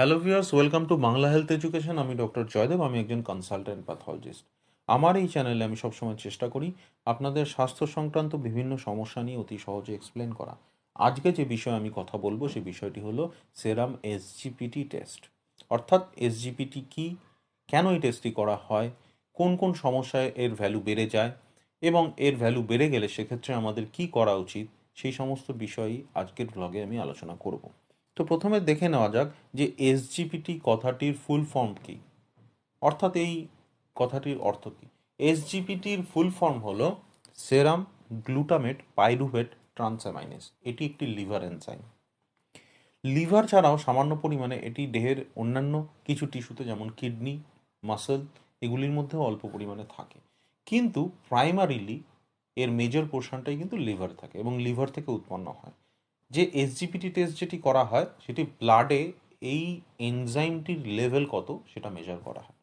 Hello viewers welcome to Bangla health education আমি doctor Joydeb আমি একজন কনসালটেন্ট প্যাথলজিস্ট আমার এই চ্যানেলে আমি সবসময় চেষ্টা করি আপনাদের স্বাস্থ্য সংক্রান্ত বিভিন্ন সমস্যা নিয়ে অতি সহজে এক্সপ্লেন করা। আজকে যে বিষয়ে আমি কথা বলব সেই বিষয়টি হলো সেরাম এসজিপিটি টেস্ট অর্থাৎ এসজিপিটি কি, কেন এই টেস্টটি করা হয়, কোন কোন সমস্যায় এর ভ্যালু বেড়ে যায়, এবং এর ভ্যালু বেড়ে গেলে সেক্ষেত্রে আমাদের কি করা উচিত, সেই সমস্ত বিষয়ই আজকের ব্লগে আমি আলোচনা করব। তো প্রথমে দেখে নেওয়া যাক যে এসজিপিটি কথাটির ফুল ফর্ম কি। অর্থাৎ এই কথাটির অর্থ কি? এসজিপিটির ফুল ফর্ম হলো সেরাম, গ্লুটামেট, পাইরুভেট, ট্রান্সামাইনেস। এটি একটি লিভার এনজাইম। লিভার ছাড়াও সামান্য পরিমাণে এটি দেহের অন্যান্য কিছু টিস্যুতে যেমন কিডনি, মাসল, এগুলির মধ্যেও অল্প পরিমাণে থাকে। কিন্তু প্রাইমারিলি এর মেজর পোর্শনটাই কিন্তু লিভার থাকে এবং লিভার থেকে উৎপন্ন হয়। যে এসজিপিটি টেস্ট যেটি করা হয়, সেটি ব্লাডে এই এনজাইমটির লেভেল কত সেটা মেজার করা হয়।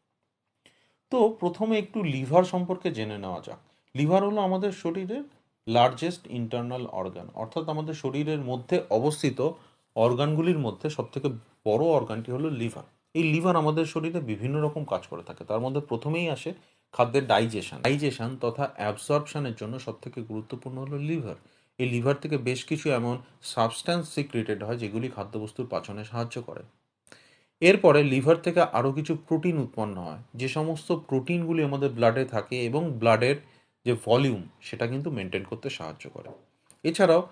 তো প্রথমে একটু লিভার সম্পর্কে জেনে নেওয়া যাক। লিভার হলো আমাদের শরীরের লার্জেস্ট ইন্টারনাল অর্গান অর্থাৎ আমাদের শরীরের মধ্যে অবস্থিত অর্গানগুলির মধ্যে সবথেকে বড় অর্গানটি হলো লিভার এই লিভার আমাদের শরীরে বিভিন্ন রকম কাজ করে থাকে। তার মধ্যে প্রথমেই আসে খাদ্যের ডাইজেশন ডাইজেশন তথা অ্যাবসর্পশনের জন্য সবথেকে গুরুত্বপূর্ণ হলো লিভার এই লিভার থেকে বেশ কিছু এমন সাবস্ট্যান্স সিক্রেটেড হয় যেগুলি খাদ্যবস্তুর পাচনে সাহায্য করে। এরপরে লিভার থেকে আরও কিছু প্রোটিন উৎপন্ন হয়, যে সমস্ত প্রোটিনগুলি আমাদের ব্লাডে থাকে এবং ব্লাডের যে ভলিউম সেটা কিন্তু মেনটেন করতে সাহায্য করে। এছাড়াও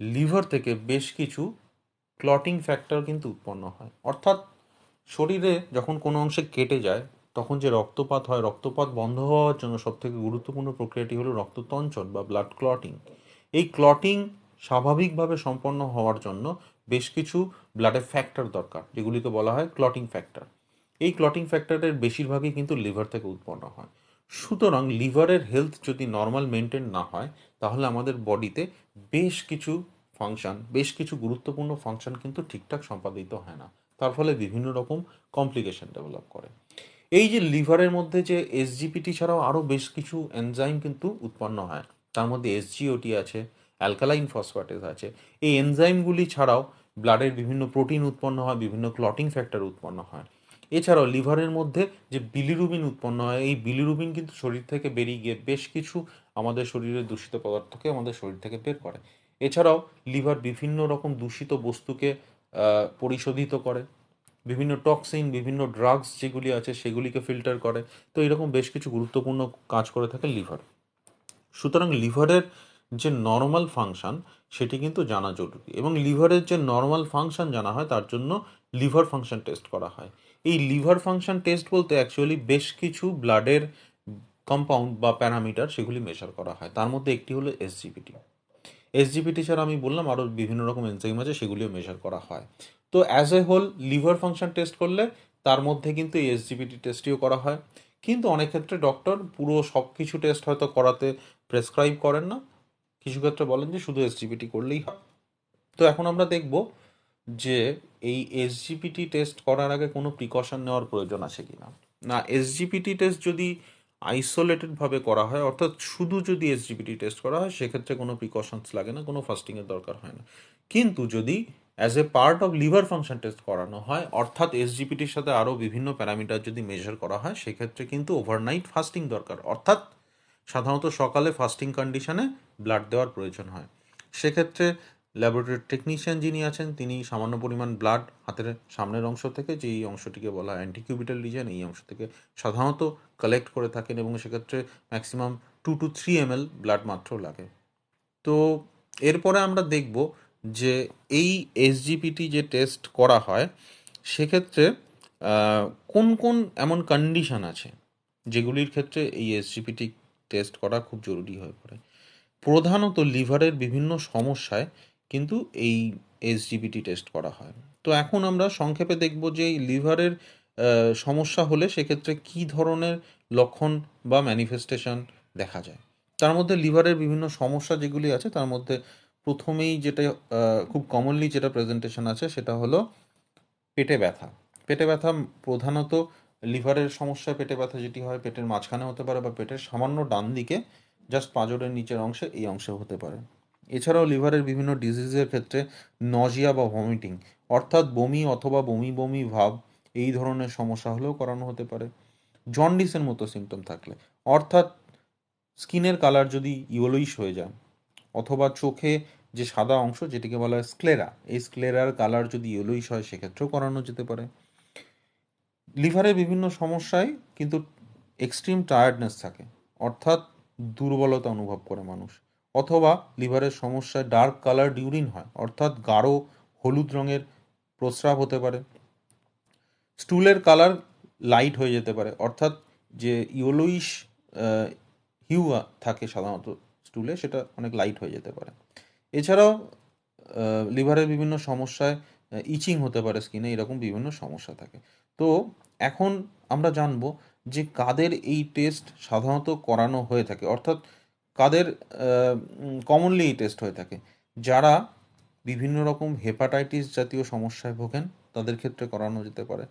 লিভার থেকে বেশ কিছু ক্লটিং ফ্যাক্টর কিন্তু উৎপন্ন হয়। অর্থাৎ শরীরে যখন কোনো অংশে কেটে যায়, তখন যে রক্তপাত হয়, রক্তপাত বন্ধ হওয়ার জন্য সবথেকে গুরুত্বপূর্ণ প্রক্রিয়াটি হলো রক্ততঞ্চন বা ব্লাড ক্লটিং এই ক্লটিং স্বাভাবিকভাবে সম্পন্ন হওয়ার জন্য বেশ কিছু ব্লাডে ফ্যাক্টর দরকার, যেগুলিকে বলা হয় ক্লটিং ফ্যাক্টর এই ক্লটিং ফ্যাক্টরের বেশিরভাগই কিন্তু লিভার থেকে উৎপন্ন হয়। সুতরাং লিভারের হেলথ যদি নর্মাল মেনটেন না হয়, তাহলে আমাদের বডিতে বেশ কিছু ফাংশন বেশ কিছু গুরুত্বপূর্ণ ফাংশন কিন্তু ঠিকঠাক সম্পাদিত হয় না। তার ফলে বিভিন্ন রকম কমপ্লিকেশন ডেভেলপ করে। এই যে লিভারের মধ্যে যে এসজিপিটি ছাড়াও আরও বেশ কিছু এনজাইম কিন্তু উৎপন্ন হয়। তার মধ্যে এসজিওটি আছে অ্যালকালাইন ফসফেটেজ আছে। এই এনজাইমগুলি ছাড়াও ব্লাডের বিভিন্ন প্রোটিন উৎপন্ন হয়, বিভিন্ন ক্লটিং ফ্যাক্টর উৎপন্ন হয়। এছাড়াও লিভারের মধ্যে যে বিলিরুবিন উৎপন্ন হয়, এই বিলিরুবিন কিন্তু শরীর থেকে বেরিয়ে গিয়ে বেশ কিছু আমাদের শরীরের দূষিত পদার্থকে আমাদের শরীর থেকে বের করে। এছাড়াও লিভার বিভিন্ন রকম দূষিত বস্তুকে পরিশোধিত করে। বিভিন্ন টক্সিন বিভিন্ন ড্রাগস যেগুলি আছে সেগুলিকে ফিল্টার করে। তো এরকম বেশ কিছু গুরুত্বপূর্ণ কাজ করে থাকে লিভার। সুতরাং লিভারের যে নর্মাল ফাংশন, সেটি কিন্তু জানা জরুরি। এবং লিভারের যে নর্মাল ফাংশন জানা হয়, তার জন্য লিভার ফাংশন টেস্ট করা হয়। এই লিভার ফাংশন টেস্ট বলতে অ্যাকচুয়ালি বেশ কিছু ব্লাডের কম্পাউন্ড বা প্যারামিটার সেগুলি মেশার করা হয়। তার মধ্যে একটি হলো এসজিপিটি এসজিপিটি ছাড়া আমি বললাম, আরও বিভিন্ন রকম এনজাইম আছে, সেগুলিও মেশার করা হয়। তো as a whole liver function test করলে তার মধ্যে কিন্তু এই এসজিপিটি টেস্টটিও করা হয়। কিন্তু অনেক ক্ষেত্রে ডক্টর পুরো সব কিছু টেস্ট হয়তো করাতে প্রেসক্রাইব করেন না। কিছু ক্ষেত্রে বলেন যে শুধু এসজিপিটি করলেই হয়। তো এখন আমরা দেখব যে এই এসজিপিটি টেস্ট করার আগে কোনো প্রিকশন নেওয়ার প্রয়োজন আছে কি না না এসজিপিটি টেস্ট যদি আইসোলেটেডভাবে করা হয়, অর্থাৎ শুধু যদি এসজিপিটি টেস্ট করা হয়, সেক্ষেত্রে কোনো প্রিকশনস লাগে না, কোনো ফাস্টিংয়ের দরকার হয় না। কিন্তু যদি as a part of liver function test করানো হয়, অর্থাৎ এসজিপিটির সাথে আরও বিভিন্ন প্যারামিটার যদি মেজার করা হয়, সেক্ষেত্রে কিন্তু ওভারনাইট ফাস্টিং দরকার। অর্থাৎ সাধারণত সকালে ফাস্টিং কন্ডিশনে ব্লাড দেওয়ার প্রয়োজন হয়। সেক্ষেত্রে ল্যাবরেটরি টেকনিশিয়ান যিনি আছেন, তিনি সামান্য পরিমাণ ব্লাড হাতের সামনের অংশ থেকে যে এই অংশটিকে বলা হয় অ্যান্টিকিউবিটাল রিজন এই অংশ থেকে সাধারণত কালেক্ট করে থাকেন এবং সেক্ষেত্রে maximum two to three M blood মাত্র লাগে। তো এরপরে আমরা দেখব যে এই এসজিপিটি যে টেস্ট করা হয়, সেক্ষেত্রে কোন কোন এমন কন্ডিশন আছে যেগুলির ক্ষেত্রে এই এসজিপিটি টেস্ট করা খুব জরুরি হয়ে পড়ে। প্রধানত লিভারের বিভিন্ন সমস্যায় কিন্তু এই এসজিপিটি টেস্ট করা হয়। তো এখন আমরা সংক্ষেপে দেখব যে এই লিভারের সমস্যা হলে সেক্ষেত্রে কি ধরনের লক্ষণ বা ম্যানিফেস্টেশন দেখা যায়। তার মধ্যে লিভারের বিভিন্ন সমস্যা যেগুলি আছে, তার মধ্যে প্রথমেই যেটা খুব কমনলি যেটা প্রেজেন্টেশন আছে সেটা হলো পেটে ব্যথা। পেটে ব্যথা প্রধানত লিভারের সমস্যা, পেটে ব্যথা যেটি হয়, পেটের মাঝখানে হতে পারে বা পেটের সামান্য ডান দিকে জাস্ট পাঁজরের নিচের অংশে, এই অংশে হতে পারে। এছাড়াও লিভারের বিভিন্ন ডিজিজের ক্ষেত্রে নজিয়া বা ভমিটিং অর্থাৎ বমি অথবা বমি বমি ভাব, এই ধরনের সমস্যা হলেও করানো হতে পারে। জন্ডিসের মতো সিমটম থাকলে, অর্থাৎ স্কিনের কালার যদি ইয়েলোইশ হয়ে যায়, অথবা চোখে যে সাদা অংশ, যেটিকে বলা হয় স্ক্লেরা এই স্ক্লেরার কালার যদি ইয়েলোইশ হয়, সেক্ষেত্রেও করানো যেতে পারে। লিভারের বিভিন্ন সমস্যায় কিন্তু এক্সট্রিম টায়ার্ডনেস থাকে। অর্থাৎ দুর্বলতা অনুভব করে মানুষ। অথবা লিভারের সমস্যায় ডার্ক কালার ডিউরিন হয়। অর্থাৎ গাঢ় হলুদ রঙের প্রস্রাব হতে পারে। স্টুলের কালার লাইট হয়ে যেতে পারে। অর্থাৎ যে ইয়েলোইশ হিউ থাকে সাধারণত স্টুলে সেটা অনেক লাইট হয়ে যেতে পারে। এছাড়াও লিভারের বিভিন্ন সমস্যায় ইচিং হতে পারে স্কিনে এরকম বিভিন্ন সমস্যা থাকে। তো এখন আমরা জানব যে কাদের এই টেস্ট সাধারণত করানো হয়ে থাকে। অর্থাৎ কাদের কমনলি এই টেস্ট হয়ে থাকে। যারা বিভিন্ন রকম হেপাটাইটিস জাতীয় সমস্যায় ভোগেন, তাদের ক্ষেত্রে করানো যেতে পারে।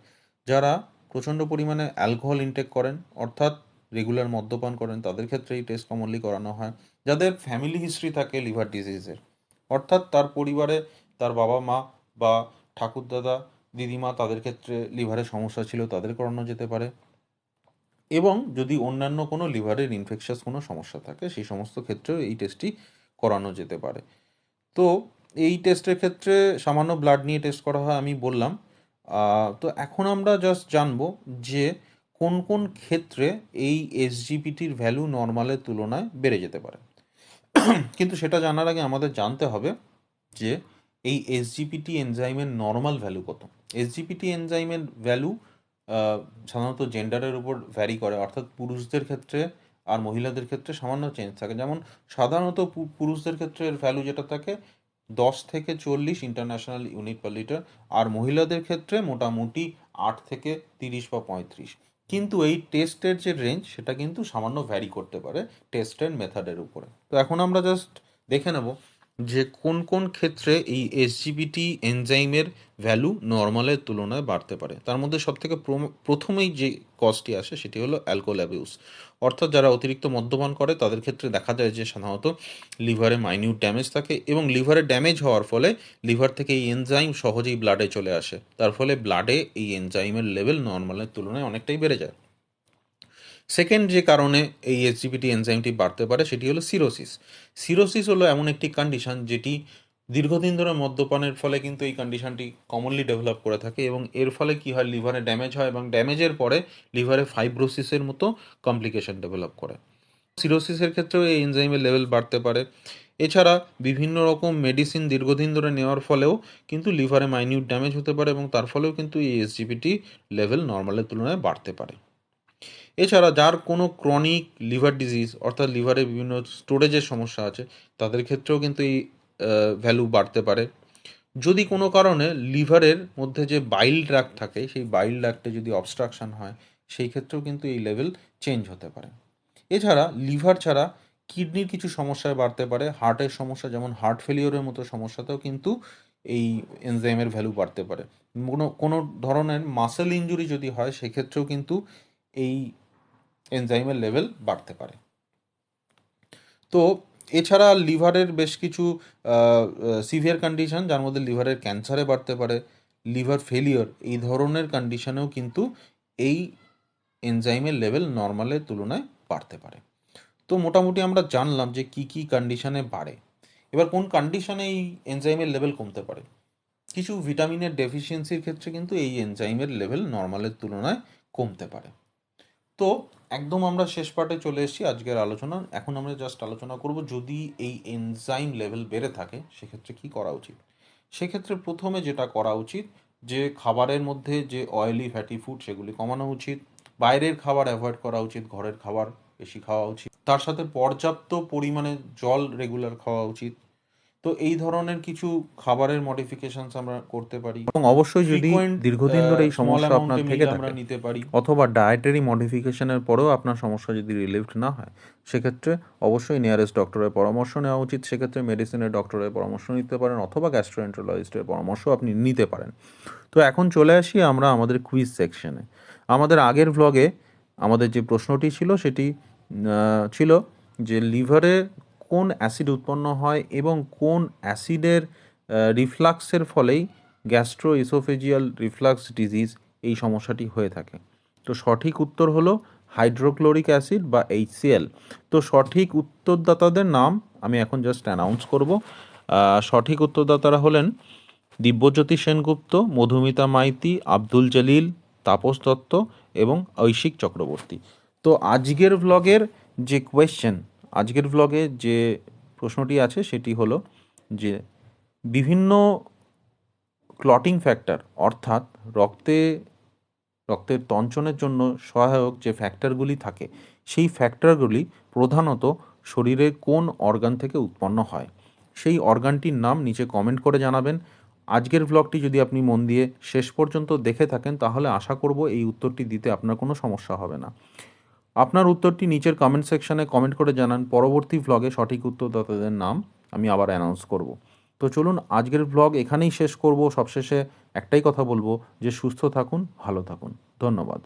যারা প্রচণ্ড পরিমাণে অ্যালকোহল ইনটেক করেন, অর্থাৎ রেগুলার মদ্যপান করেন, তাদের ক্ষেত্রে এই টেস্ট কমনলি করানো হয়। যাদের ফ্যামিলি হিস্ট্রি থাকে লিভার ডিজিজের অর্থাৎ তার পরিবারে তার বাবা মা বা ঠাকুরদাদা দিদিমা তাদের ক্ষেত্রে লিভারের সমস্যা ছিল, তাদের করানো যেতে পারে। এবং যদি অন্যান্য কোনো লিভারের ইনফেকশাস কোনো সমস্যা থাকে, সেই সমস্ত ক্ষেত্রেও এই টেস্টটি করানো যেতে পারে। তো এই টেস্টের ক্ষেত্রে সামান্য ব্লাড নিয়ে টেস্ট করা হয় আমি বললাম। তো এখন আমরা জাস্ট জানব যে কোন কোন ক্ষেত্রে এই এসজিপিটির ভ্যালু নর্মালের তুলনায় বেড়ে যেতে পারে। কিন্তু সেটা জানার আগে আমাদের জানতে হবে যে এই এসজিপিটি এনজাইমের নর্মাল ভ্যালু কত? এসজিপিটি এনজাইমের ভ্যালু সাধারণত জেন্ডারের উপর ভ্যারি করে। অর্থাৎ পুরুষদের ক্ষেত্রে আর মহিলাদের ক্ষেত্রে সামান্য চেঞ্জ থাকে। যেমন সাধারণত পুরুষদের ক্ষেত্রে এর ভ্যালু যেটা থাকে, দশ থেকে চল্লিশ ইন্টারন্যাশনাল ইউনিট পার লিটার আর মহিলাদের ক্ষেত্রে মোটামুটি আট থেকে তিরিশ বা পঁয়ত্রিশ। কিন্তু এই টেস্টের যে রেঞ্জ সেটা কিন্তু সামান্য ভ্যারি করতে পারে টেস্টের মেথডের উপরে। তো এখন আমরা জাস্ট দেখে নেব যে কোন কোন ক্ষেত্রে এই এসজিবিটি এনজাইমের ভ্যালু নর্মালের তুলনায় বাড়তে পারে। তার মধ্যে সবথেকে প্রথমেই যে কজটি আসে সেটি হলো অ্যালকোহল অ্যাবিউস অর্থাৎ যারা অতিরিক্ত মদ্যপান করে, তাদের ক্ষেত্রে দেখা যায় যে সাধারণত লিভারে মাইনিউট ড্যামেজ থাকে এবং লিভারে ড্যামেজ হওয়ার ফলে লিভার থেকে এই এনজাইম সহজেই ব্লাডে চলে আসে। তার ফলে ব্লাডে এই এনজাইমের লেভেল নর্মালের তুলনায় অনেকটাই বেড়ে যায়। সেকেন্ড যে কারণে এই এসজিপিটি এনজাইমটি বাড়তে পারে সেটি হলো সিরোসিস সিরোসিস হলো এমন একটি কন্ডিশন যেটি দীর্ঘদিন ধরে মদ্যপানের ফলে কিন্তু এই কন্ডিশনটি কমনলি ডেভেলপ করে থাকে এবং এর ফলে কি হয়? লিভারে ড্যামেজ হয় এবং ড্যামেজের পরে লিভারে ফাইব্রোসিসের মতো কমপ্লিকেশন ডেভেলপ করে। সিরোসিসের ক্ষেত্রেও এই এনজাইমের লেভেল বাড়তে পারে। এছাড়া বিভিন্ন রকম মেডিসিন দীর্ঘদিন ধরে নেওয়ার ফলেও কিন্তু লিভারে মাইনিউট ড্যামেজ হতে পারে এবং তার ফলেও কিন্তু এই এসজিপিটি লেভেল নর্মালের তুলনায় বাড়তে পারে। এছাড়া যার কোনো ক্রনিক লিভার ডিজিজ অর্থাৎ লিভারে বিভিন্ন স্টোরেজের সমস্যা আছে, তাদের ক্ষেত্রেও কিন্তু এই ভ্যালু বাড়তে পারে। যদি কোনো কারণে লিভারের মধ্যে যে বাইল ড্রাক থাকে, সেই বাইল ড্রাকটে যদি অবস্ট্রাকশান হয়, সেই ক্ষেত্রেও কিন্তু এই লেভেল চেঞ্জ হতে পারে। এছাড়া লিভার ছাড়া কিডনির কিছু সমস্যায় বাড়তে পারে হার্টের সমস্যা, যেমন হার্ট ফেলিওরের মতো সমস্যাতেও কিন্তু এই এনজাইমের ভ্যালু বাড়তে পারে। কোনো কোনো ধরনের মাসেল ইঞ্জুরি যদি হয়, সেক্ষেত্রেও কিন্তু এই এনজাইমের লেভেল বাড়তে পারে। তো এছাড়া লিভারের বেশ কিছু সিভিয়ার কন্ডিশন যার মধ্যে লিভারের ক্যান্সারে বাড়তে পারে লিভার ফেলিওর এই ধরনের কন্ডিশনেও কিন্তু এই এনজাইমের লেভেল নর্মালের তুলনায় বাড়তে পারে। তো মোটামুটি আমরা জানলাম যে কি কি কন্ডিশনে বাড়ে। এবার কোন কন্ডিশনে এই এনজাইমের লেভেল কমতে পারে? কিছু ভিটামিনের ডেফিসিয়েন্সির ক্ষেত্রে কিন্তু এই এনজাইমের লেভেল নর্মালের তুলনায় কমতে পারে। তো একদম আমরা শেষ পার্টে চলে এসেছি আজকের আলোচনা। এখন আমরা জাস্ট আলোচনা করব যদি এই এনজাইম লেভেল বেড়ে থাকে, সেক্ষেত্রে কি করা উচিত? সেক্ষেত্রে প্রথমে যেটা করা উচিত, যে খাবারের মধ্যে যে অয়েলি ফ্যাটি ফুড সেগুলি কমানো উচিত, বাইরের খাবার অ্যাভয়েড করা উচিত, ঘরের খাবার বেশি খাওয়া উচিত, তার সাথে পর্যাপ্ত পরিমাণে জল রেগুলার খাওয়া উচিত তো এই ধরনের কিছু খাবারের মডিফিকেশনস আমরা করতে পারি। এবং অবশ্যই যদি দীর্ঘদিন ধরে এই সমস্যা আপনার থেকে আমরা থাকে নিতে পারি। অথবা ডায়েটারি মডিফিকেশনের পরেও আপনার সমস্যা যদি রিলিভড না হয় সেক্ষেত্রে অবশ্যই নিয়ারেস্ট ডক্টরের পরামর্শ নেওয়া উচিত। সেক্ষেত্রে মেডিসিনের ডক্টরের পরামর্শ নিতে পারেন অথবা গ্যাস্ট্রোএন্টারোলজিস্টের পরামর্শ আপনি নিতে পারেন। তো এখন চলে আসি আমরা আমাদের কুইজ সেকশনে আমাদের আগের ভ্লগে আমাদের যে প্রশ্নটি ছিল সেটি ছিল যে লিভারে কোন অ্যাসিড উৎপন্ন হয় এবং কোন অ্যাসিডের রিফ্লাক্সের ফলেই গ্যাস্ট্রো ইসোফেজিয়াল রিফ্লাক্স ডিজিজ এই সমস্যাটি হয়ে থাকে। তো সঠিক উত্তর হলো হাইড্রোক্লোরিক অ্যাসিড বা এইচসিএল তো সঠিক উত্তরদাতাদের নাম আমি এখন জাস্ট অ্যানাউন্স করব। সঠিক উত্তরদাতারা হলেন দিব্যজ্যোতি সেনগুপ্ত, মধুমিতা মাইতি, আব্দুল জলিল, তাপস দত্ত এবং ঐশিক চক্রবর্তী। তো আজকের ব্লগের যে কোয়েশ্চেন আজকের ব্লগে যে প্রশ্নটি আছে সেটি হলো যে বিভিন্ন ক্লটিং ফ্যাক্টর অর্থাৎ রক্তে, রক্তের তঞ্চনের জন্য সহায়ক যে ফ্যাক্টরগুলি থাকে, সেই ফ্যাক্টরগুলি প্রধানত শরীরের কোন অর্গান থেকে উৎপন্ন হয়? সেই অর্গানটির নাম নিচে কমেন্ট করে জানাবেন। আজকের ব্লগটি যদি আপনি মন দিয়ে শেষ পর্যন্ত দেখে থাকেন, তাহলে আশা করব এই উত্তরটি দিতে আপনার কোনো সমস্যা হবে না। আপনার উত্তরটি নিচের কমেন্ট সেকশনে কমেন্ট করে জানান। পরবর্তী ভ্লগে সঠিক উত্তরদাতাদের নাম আমি আবার অ্যানাউন্স করব। তো চলুন, আজকের ভ্লগ এখানেই শেষ করব। সবশেষে একটাই কথা বলব, যে সুস্থ থাকুন, ভালো থাকুন। ধন্যবাদ।